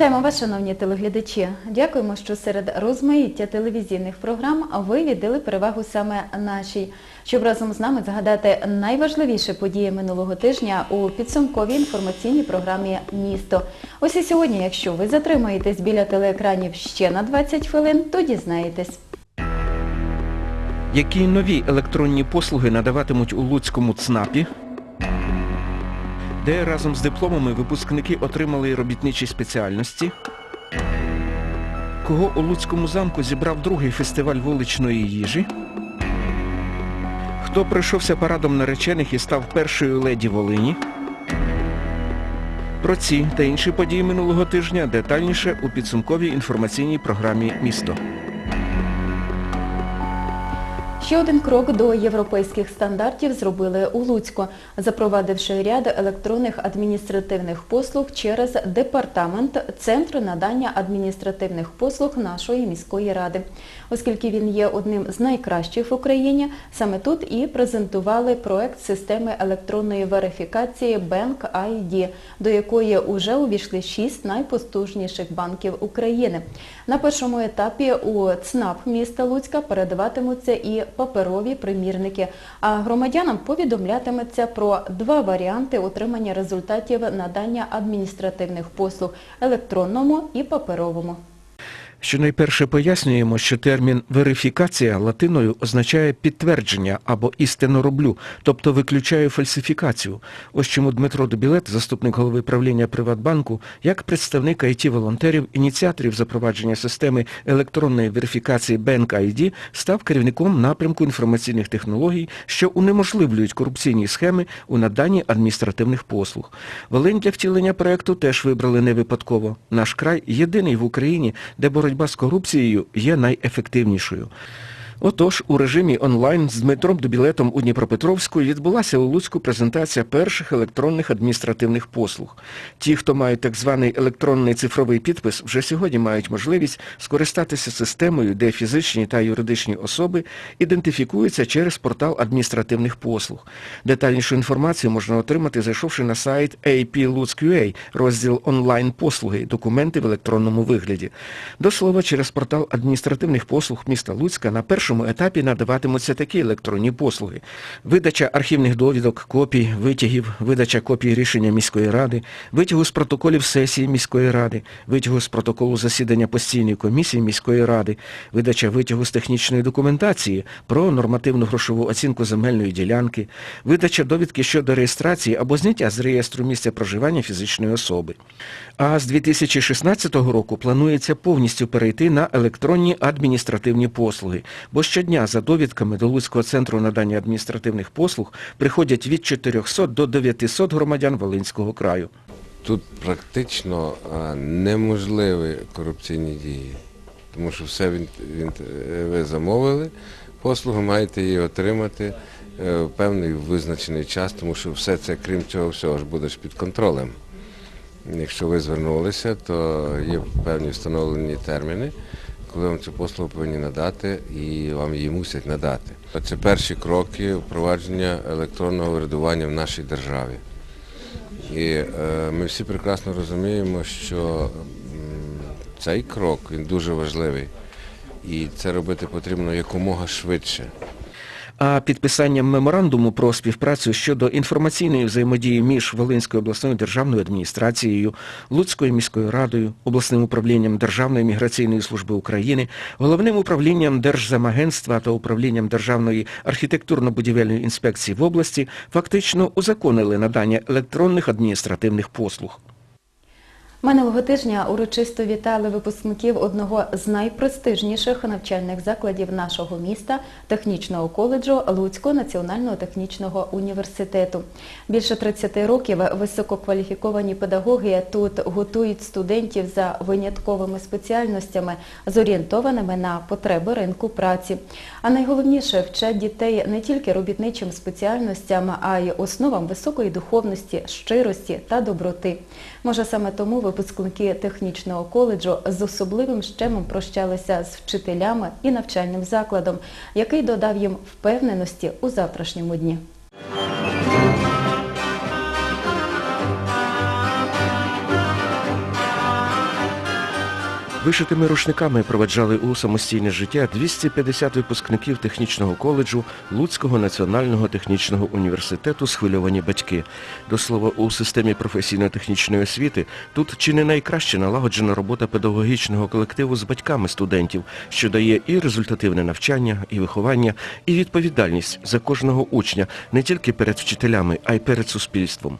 Вітаємо вас, шановні телеглядачі. Дякуємо, що серед розмаїття телевізійних програм ви віддали перевагу саме нашій, щоб разом з нами згадати найважливіші події минулого тижня у підсумковій інформаційній програмі Місто. Ось і сьогодні, якщо ви затримаєтесь біля телеекранів ще на 20 хвилин, то дізнаєтесь. Які нові електронні послуги надаватимуть у Луцькому ЦНАПі? Де разом з дипломами випускники отримали робітничі спеціальності? Кого у Луцькому замку зібрав другий фестиваль вуличної їжі? Хто пройшовся парадом наречених і став першою леді Волині? Про ці та інші події минулого тижня детальніше у підсумковій інформаційній програмі «Місто». Ще один крок до європейських стандартів зробили у Луцьку, запровадивши ряд електронних адміністративних послуг через департамент Центру надання адміністративних послуг нашої міської ради. Оскільки він є одним з найкращих в Україні, саме тут і презентували проект системи електронної верифікації Bank ID, до якої уже увійшли шість найпотужніших банків України. На першому етапі у ЦНАП міста Луцька передаватимуться і паперові примірники, а громадянам повідомлятиметься про два варіанти отримання результатів надання адміністративних послуг – електронному і паперовому. Що найперше пояснюємо, що термін верифікація латиною означає підтвердження або істину роблю, тобто виключає фальсифікацію. Ось чому Дмитро Дубілет, заступник голови правління Приватбанку, як представник IT-волонтерів, ініціаторів запровадження системи електронної верифікації Bank ID, став керівником напрямку інформаційних технологій, що унеможливлюють корупційні схеми у наданні адміністративних послуг. Волинь для втілення проекту теж вибрали не випадково. Наш край єдиний в Україні, де боротьба з корупцією є найефективнішою. Отож, у режимі онлайн з Дмитром Дубілетом у Дніпропетровську відбулася у Луцьку презентація перших електронних адміністративних послуг. Ті, хто мають так званий електронний цифровий підпис, вже сьогодні мають можливість скористатися системою, де фізичні та юридичні особи ідентифікуються через портал адміністративних послуг. Детальнішу інформацію можна отримати, зайшовши на сайт AP розділ онлайн-послуги, документи в електронному вигляді. До слова, через портал адміністративних послуг міста Луцька на першому етапі надаватимуться такі електронні послуги. Видача архівних довідок, копій, витягів, видача копій рішення міської ради, витягу з протоколів сесії міської ради, витягу з протоколу засідання постійної комісії міської ради, видача витягу з технічної документації про нормативну грошову оцінку земельної ділянки, видача довідки щодо реєстрації або зняття з реєстру місця проживання фізичної особи. А з 2016 року планується повністю перейти на електронні адміністративні послуги, бо щодня за довідками до Луцького центру надання адміністративних послуг приходять від 400 до 900 громадян Волинського краю. Тут практично неможливі корупційні дії, тому що все е, ви замовили, послугу маєте її отримати е, в певний визначений час, тому що все це, крім цього всього, ж буде ж під контролем. Якщо ви звернулися, то є певні встановлені терміни, коли вам цю послугу повинні надати і вам її мусять надати. Це перші кроки впровадження електронного врядування в нашій державі. І е, ми всі прекрасно розуміємо, що цей крок він дуже важливий, і це робити потрібно якомога швидше. А підписанням меморандуму про співпрацю щодо інформаційної взаємодії між Волинською обласною державною адміністрацією, Луцькою міською радою, обласним управлінням Державної міграційної служби України, головним управлінням Держземагентства та управлінням Державної архітектурно-будівельної інспекції в області фактично узаконили надання електронних адміністративних послуг. Минулого тижня урочисто вітали випускників одного з найпрестижніших навчальних закладів нашого міста технічного коледжу Луцького національного технічного університету. Більше 30 років висококваліфіковані педагоги тут готують студентів за винятковими спеціальностями, зорієнтованими на потреби ринку праці. А найголовніше вчать дітей не тільки робітничим спеціальностям, а й основам високої духовності, щирості та доброти. Може саме тому випускники технічного коледжу з особливим щемом прощалися з вчителями і навчальним закладом, який додав їм впевненості у завтрашньому дні. Вишитими рушниками проведжали у самостійне життя 250 випускників технічного коледжу Луцького національного технічного університету схвильовані батьки. До слова, у системі професійно-технічної освіти тут чи не найкраще налагоджена робота педагогічного колективу з батьками студентів, що дає і результативне навчання, і виховання, і відповідальність за кожного учня не тільки перед вчителями, а й перед суспільством.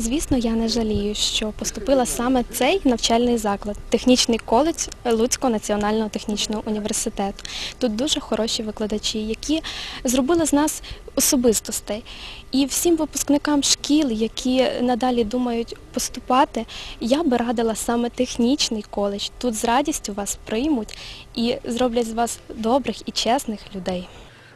Звісно, я не жалію, що поступила саме цей навчальний заклад, технічний коледж Луцького національного технічного університету. Тут дуже хороші викладачі, які зробили з нас особистостей. І всім випускникам шкіл, які надалі думають поступати, я би радила саме технічний коледж. Тут з радістю вас приймуть і зроблять з вас добрих і чесних людей.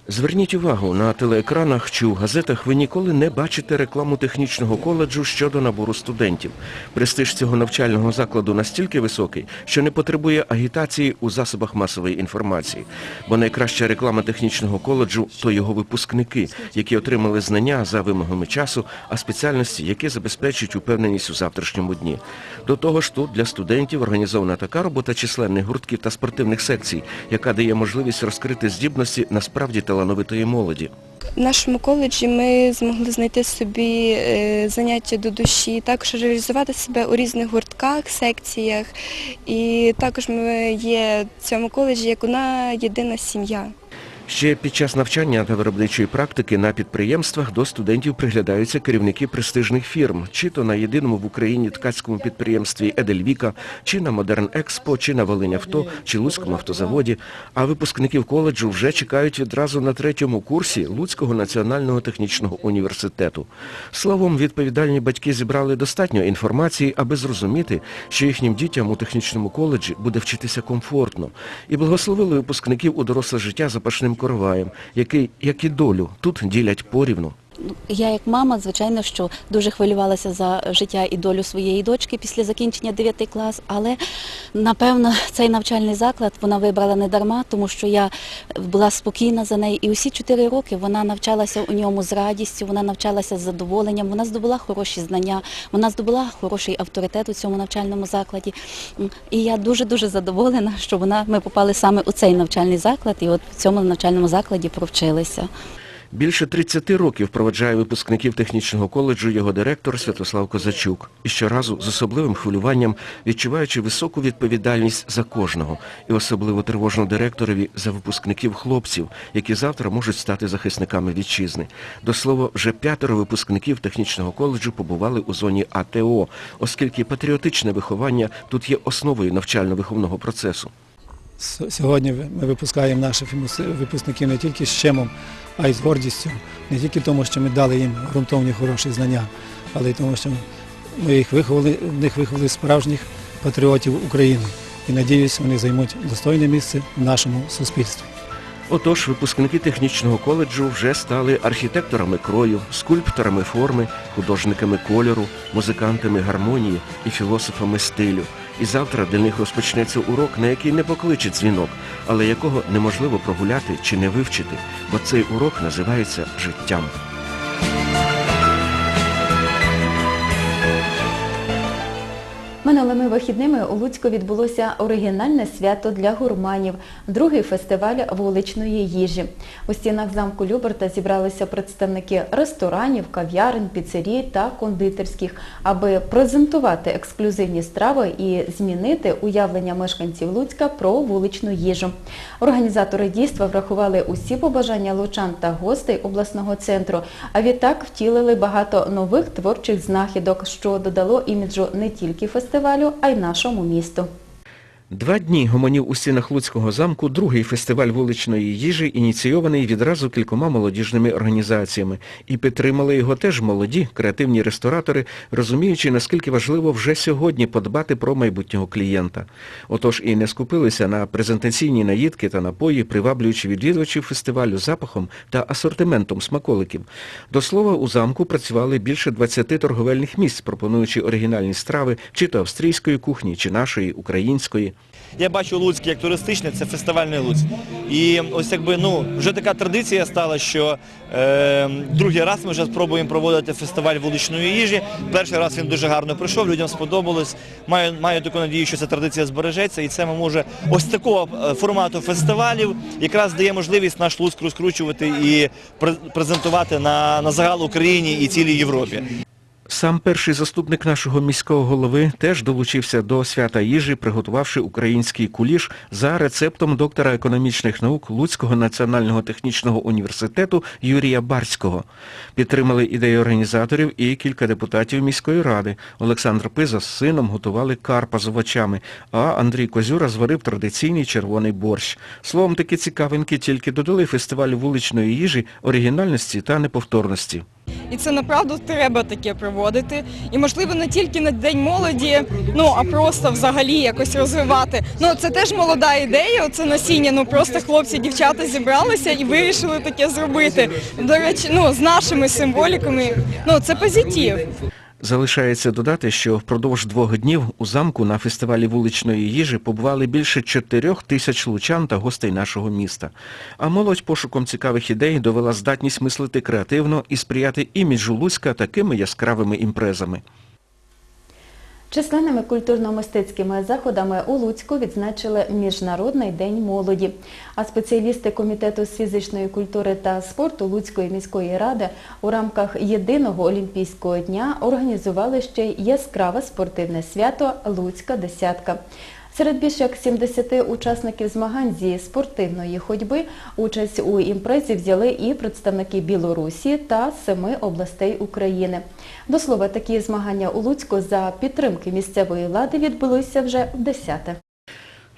Зверніть увагу, на телеекранах чи у газетах ви ніколи не бачите рекламу технічного коледжу щодо набору студентів. Престиж цього навчального закладу настільки високий, що не потребує агітації у засобах масової інформації. Бо найкраща реклама технічного коледжу – то його випускники, які отримали знання за вимогами часу, а спеціальності, які забезпечують упевненість у завтрашньому дні. До того ж, тут для студентів організована така робота численних гуртків та спортивних секцій, яка дає можливість розкрити здібності насправді талановитої молоді. В нашому коледжі ми змогли знайти собі е, заняття до душі, також реалізувати себе у різних гуртках, секціях. І також ми є в цьому коледжі як одна єдина сім'я. Ще під час навчання та виробничої практики на підприємствах до студентів приглядаються керівники престижних фірм, чи то на єдиному в Україні ткацькому підприємстві Едельвіка, чи на Модерн Експо, чи на Волинь Авто, чи Луцькому автозаводі. А випускників коледжу вже чекають відразу на третьому курсі Луцького національного технічного університету. Словом, відповідальні батьки зібрали достатньо інформації, аби зрозуміти, що їхнім дітям у технічному коледжі буде вчитися комфортно, і благословили випускників у доросле життя запашним короваєм, які, як і долю, тут ділять порівну. Ну, Я як мама, звичайно, що дуже хвилювалася за життя і долю своєї дочки після закінчення 9 клас, але напевно цей навчальний заклад вона вибрала не дарма, тому що я була спокійна за нею. І усі 4 роки вона навчалася у ньому з радістю, вона навчалася з задоволенням, вона здобула хороші знання, вона здобула хороший авторитет у цьому навчальному закладі. І я дуже-дуже задоволена, що вона ми попали саме у цей навчальний заклад, і от в цьому навчальному закладі провчилися. Більше 30 років проведжає випускників технічного коледжу його директор Святослав Козачук. І щоразу з особливим хвилюванням, відчуваючи високу відповідальність за кожного, і особливо тривожно директорові за випускників хлопців, які завтра можуть стати захисниками вітчизни. До слова, вже п'ятеро випускників технічного коледжу побували у зоні АТО, оскільки патріотичне виховання тут є основою навчально-виховного процесу. Сьогодні ми випускаємо наших випускників не тільки з чимом, а й з гордістю. Не тільки тому, що ми дали їм ґрунтовні хороші знання, але й тому, що ми їх виховали, в них виховали справжніх патріотів України. І надіюсь, вони займуть достойне місце в нашому суспільстві. Отож, випускники технічного коледжу вже стали архітекторами крою, скульпторами форми, художниками кольору, музикантами гармонії і філософами стилю. І завтра для них розпочнеться урок, на який не покличе дзвінок, але якого неможливо прогуляти чи не вивчити, бо цей урок називається життям. Минулими вихідними у Луцьку відбулося оригінальне свято для гурманів, другий фестиваль вуличної їжі. У стінах замку Люберта зібралися представники ресторанів, кав'ярень, піцерій та кондитерських, аби презентувати ексклюзивні страви і змінити уявлення мешканців Луцька про вуличну їжу. Організатори дійства врахували усі побажання лучан та гостей обласного центру, а відтак втілили багато нових творчих знахідок, що додало іміджу не тільки фестивалю, а й нашому місту. Два дні гомонів у стінах Луцького замку другий фестиваль вуличної їжі, ініційований відразу кількома молодіжними організаціями. І підтримали його теж молоді, креативні ресторатори, розуміючи, наскільки важливо вже сьогодні подбати про майбутнього клієнта. Отож і не скупилися на презентаційні наїдки та напої, приваблюючи відвідувачів фестивалю запахом та асортиментом смаколиків. До слова, у замку працювали більше 20 торговельних місць, пропонуючи оригінальні страви чи то австрійської кухні, чи нашої, української. Я бачу Луцьк як туристичний, це фестивальний Луцьк. І ось якби ну вже така традиція стала, що е, другий раз ми вже спробуємо проводити фестиваль вуличної їжі. Перший раз він дуже гарно пройшов, людям сподобалось. Маю, маю таку надію, що ця традиція збережеться, і це ми може ось такого е, формату фестивалів якраз дає можливість наш Луцьк розкручувати і презентувати на, на загал Україні і цілій Європі. Сам перший заступник нашого міського голови теж долучився до свята їжі, приготувавши український куліш за рецептом доктора економічних наук Луцького національного технічного університету Юрія Барського. Підтримали ідеї організаторів і кілька депутатів міської ради. Олександр Пиза з сином готували карпа з овочами, а Андрій Козюра зварив традиційний червоний борщ. Словом, такі цікавинки тільки додали фестивалю вуличної їжі оригінальності та неповторності. І це направду треба таке проводити. І можливо не тільки на День молоді, ну а просто взагалі якось розвивати. Ну це теж молода ідея, це насіння. Ну просто хлопці, дівчата зібралися і вирішили таке зробити. До речі, ну з нашими символіками. Ну це позитив. Залишається додати, що впродовж двох днів у замку на фестивалі вуличної їжі побували більше чотирьох тисяч лучан та гостей нашого міста. А молодь пошуком цікавих ідей довела здатність мислити креативно і сприяти іміджу Луцька такими яскравими імпрезами. Численними культурно-мистецькими заходами у Луцьку відзначили Міжнародний день молоді. А спеціалісти Комітету з фізичної культури та спорту Луцької міської ради у рамках єдиного олімпійського дня організували ще й яскраве спортивне свято Луцька десятка. Серед більш як 70 учасників змагань зі спортивної ходьби участь у імпрезі взяли і представники Білорусі та семи областей України. До слова, такі змагання у Луцьку за підтримки місцевої влади відбулися вже в десяте.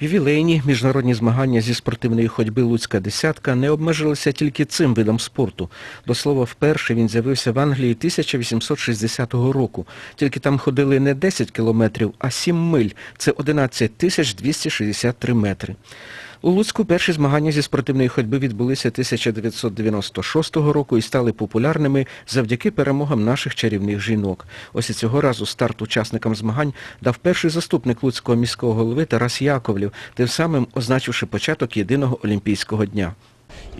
Ювілейні міжнародні змагання зі спортивної ходьби Луцька десятка не обмежилися тільки цим видом спорту. До слова, вперше він з'явився в Англії 1860 року. Тільки там ходили не 10 кілометрів, а 7 миль. Це 11 тисяч 263 метри. У Луцьку перші змагання зі спортивної ходьби відбулися 1996 року і стали популярними завдяки перемогам наших чарівних жінок. Ось і цього разу старт учасникам змагань дав перший заступник Луцького міського голови Тарас Яковлів, тим самим означивши початок єдиного олімпійського дня.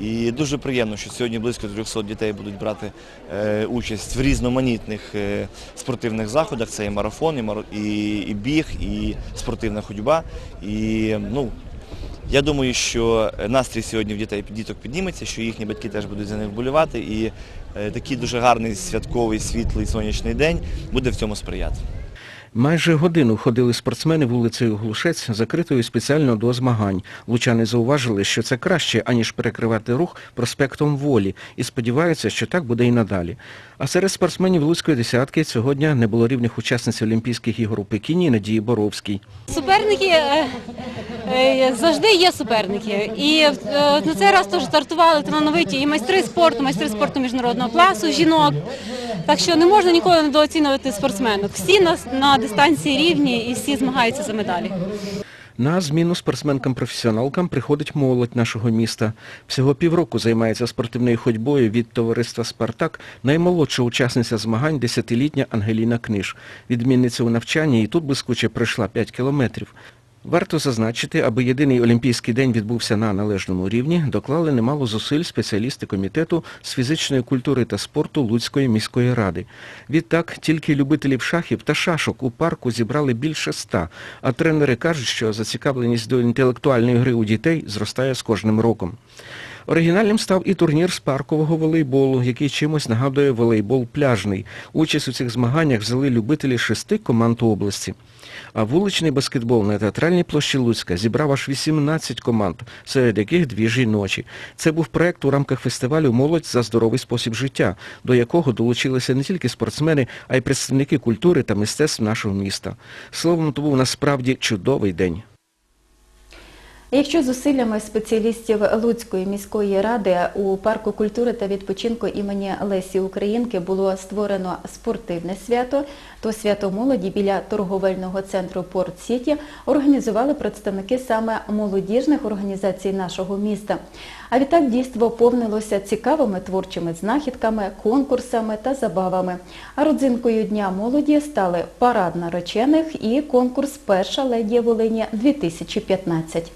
І дуже приємно, що сьогодні близько 300 дітей будуть брати е, участь в різноманітних е, спортивних заходах. Це і марафон, і, біг, і спортивна ходьба. І ну, я думаю, що настрій сьогодні в дітей діток підніметься, що їхні батьки теж будуть за них вболівати. І е, такий дуже гарний святковий, світлий сонячний день буде в цьому сприяти. Майже годину ходили спортсмени вулицею Глушець, закритою спеціально до змагань. Лучани зауважили, що це краще, аніж перекривати рух проспектом Волі, і сподіваються, що так буде і надалі. А серед спортсменів Луцької десятки цього дня не було рівних учасниць Олімпійських ігор у Пекіні Надії Боровській. Суперники е, е, завжди є суперники. І е, на цей раз теж стартували талановиті і майстри спорту, майстри спорту міжнародного класу, жінок. Так що не можна ніколи недооцінювати спортсменок. Всі на, на дистанції рівні і всі змагаються за медалі. На зміну спортсменкам-професіоналкам приходить молодь нашого міста. Всього півроку займається спортивною ходьбою від товариства «Спартак» наймолодша учасниця змагань – десятилітня Ангеліна Книж. Відмінниця у навчанні і тут блискуче пройшла 5 кілометрів. Варто зазначити, аби єдиний Олімпійський день відбувся на належному рівні, доклали немало зусиль спеціалісти Комітету з фізичної культури та спорту Луцької міської ради. Відтак, тільки любителів шахів та шашок у парку зібрали більше ста, а тренери кажуть, що зацікавленість до інтелектуальної гри у дітей зростає з кожним роком. Оригінальним став і турнір з паркового волейболу, який чимось нагадує волейбол пляжний. Участь у цих змаганнях взяли любителі шести команд області. А вуличний баскетбол на театральній площі Луцька зібрав аж 18 команд, серед яких дві жіночі. Це був проект у рамках фестивалю Молодь за здоровий спосіб життя, до якого долучилися не тільки спортсмени, а й представники культури та мистецтв нашого міста. Словом, то був насправді чудовий день. Якщо зусиллями спеціалістів Луцької міської ради у парку культури та відпочинку імені Лесі Українки було створено спортивне свято, то свято молоді біля торговельного центру Порт Сіті організували представники саме молодіжних організацій нашого міста. А відтак дійство повнилося цікавими творчими знахідками, конкурсами та забавами. А родзинкою Дня молоді стали парад наречених і конкурс Перша леді Волині 2015.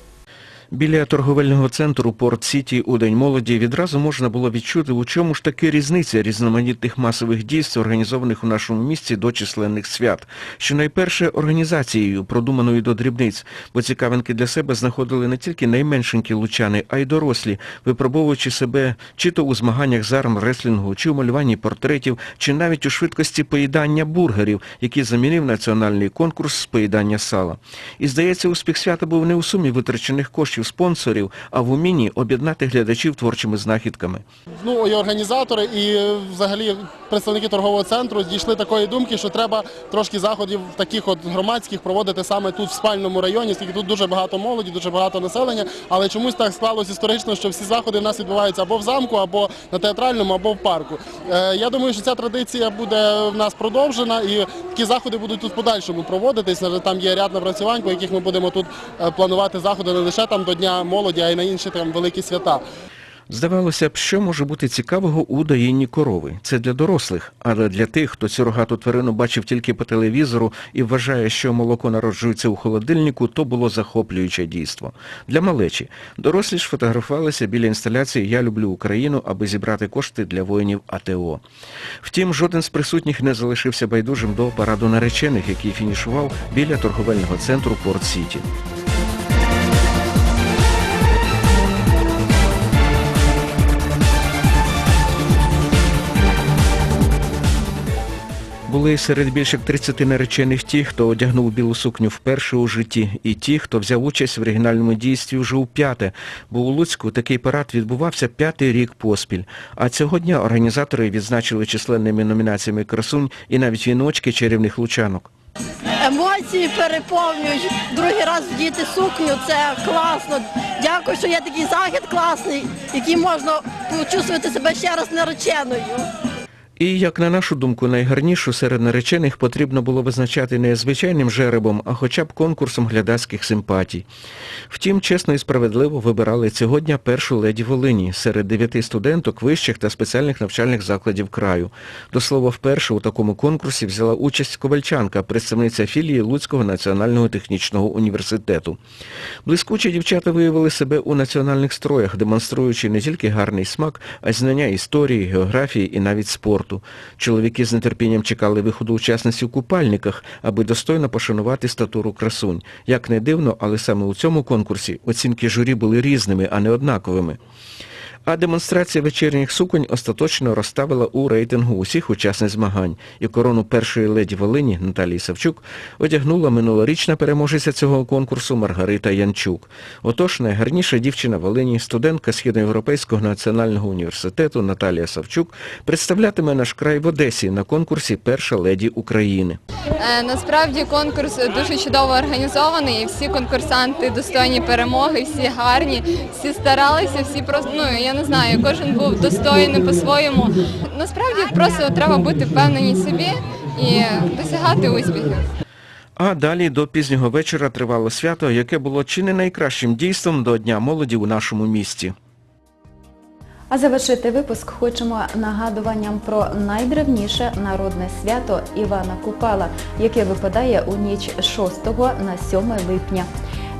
Біля торговельного центру Порт Сіті у День молоді відразу можна було відчути, у чому ж таки різниця різноманітних масових дійств, організованих у нашому місті до численних свят, що найперше організацією, продуманою до дрібниць, бо цікавинки для себе знаходили не тільки найменшенькі лучани, а й дорослі, випробовуючи себе чи то у змаганнях з армреслінгу, чи у малюванні портретів, чи навіть у швидкості поїдання бургерів, який замінив національний конкурс з поїдання сала. І здається, успіх свята був не у сумі витрачених коштів спонсорів, а в умінні об'єднати глядачів творчими знахідками. Ну і організатори, і взагалі представники торгового центру дійшли такої думки, що треба трошки заходів таких от громадських проводити саме тут в спальному районі, оскільки тут дуже багато молоді, дуже багато населення. Але чомусь так склалось історично, що всі заходи в нас відбуваються або в замку, або на театральному, або в парку. Е, Я думаю, що ця традиція буде в нас продовжена, і такі заходи будуть тут в подальшому проводитись. Там є ряд напрацювань, по яких ми будемо тут е, планувати заходи не лише там до Дня молоді, а й на інші там великі свята. Здавалося б, що може бути цікавого у доїнні корови. Це для дорослих, але для тих, хто цю рогату тварину бачив тільки по телевізору і вважає, що молоко народжується у холодильнику, то було захоплююче дійство. Для малечі. Дорослі ж фотографувалися біля інсталяції Я люблю Україну, аби зібрати кошти для воїнів АТО. Втім, жоден з присутніх не залишився байдужим до параду наречених, який фінішував біля торговельного центру Порт Сіті. Були серед більш як 30 наречених ті, хто одягнув білу сукню вперше у житті, і ті, хто взяв участь в оригінальному дійстві вже у п'яте, бо у Луцьку такий парад відбувався п'ятий рік поспіль. А цього дня організатори відзначили численними номінаціями красунь і навіть віночки чарівних лучанок. Емоції переповнюють. Другий раз вдіти сукню, це класно. Дякую, що є такий захід класний, який можна почувствувати себе ще раз нареченою. І, як на нашу думку, найгарнішу серед наречених потрібно було визначати не звичайним жеребом, а хоча б конкурсом глядацьких симпатій. Втім, чесно і справедливо вибирали цього дня першу леді Волині серед дев'яти студенток вищих та спеціальних навчальних закладів краю. До слова, вперше у такому конкурсі взяла участь ковальчанка, представниця філії Луцького національного технічного університету. Блискучі дівчата виявили себе у національних строях, демонструючи не тільки гарний смак, а й знання історії, географії і навіть спорту. Чоловіки з нетерпінням чекали виходу учасниць у купальниках, аби достойно пошанувати статуру красунь. Як не дивно, але саме у цьому конкурсі оцінки журі були різними, а не однаковими. А демонстрація вечірніх суконь остаточно розставила у рейтингу усіх учасниць змагань. І корону першої леді Волині Наталії Савчук одягнула минулорічна переможеця цього конкурсу Маргарита Янчук. Отож, найгарніша дівчина Волині, студентка Східноєвропейського національного університету Наталія Савчук представлятиме наш край в Одесі на конкурсі Перша леді України. Е, Насправді конкурс дуже чудово організований, і всі конкурсанти достойні перемоги, всі гарні, всі старалися, всі просто, ну я не знаю, кожен був достойним по-своєму. Насправді просто треба бути впевнені собі і досягати успіхів. А далі до пізнього вечора тривало свято, яке було чи не найкращим дійством до Дня молоді у нашому місті. А завершити випуск хочемо нагадуванням про найдревніше народне свято Івана Купала, яке випадає у ніч 6 на 7 липня.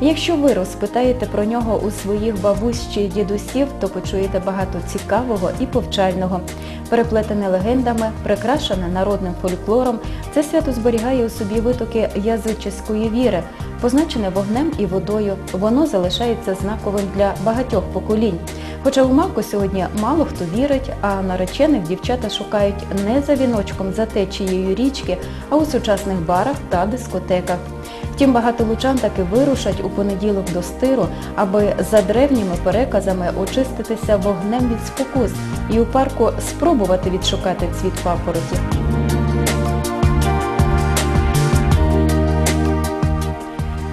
Якщо ви розпитаєте про нього у своїх бабусь чи дідусів, то почуєте багато цікавого і повчального. Переплетене легендами, прикрашене народним фольклором, це свято зберігає у собі витоки язичської віри, позначене вогнем і водою. Воно залишається знаковим для багатьох поколінь. Хоча у мавку сьогодні мало хто вірить, а наречених дівчата шукають не за віночком за течією річки, а у сучасних барах та дискотеках. Втім, багато лучан таки вирушать у понеділок до стиру, аби за древніми переказами очиститися вогнем від спокус і у парку спробувати відшукати цвіт папороті.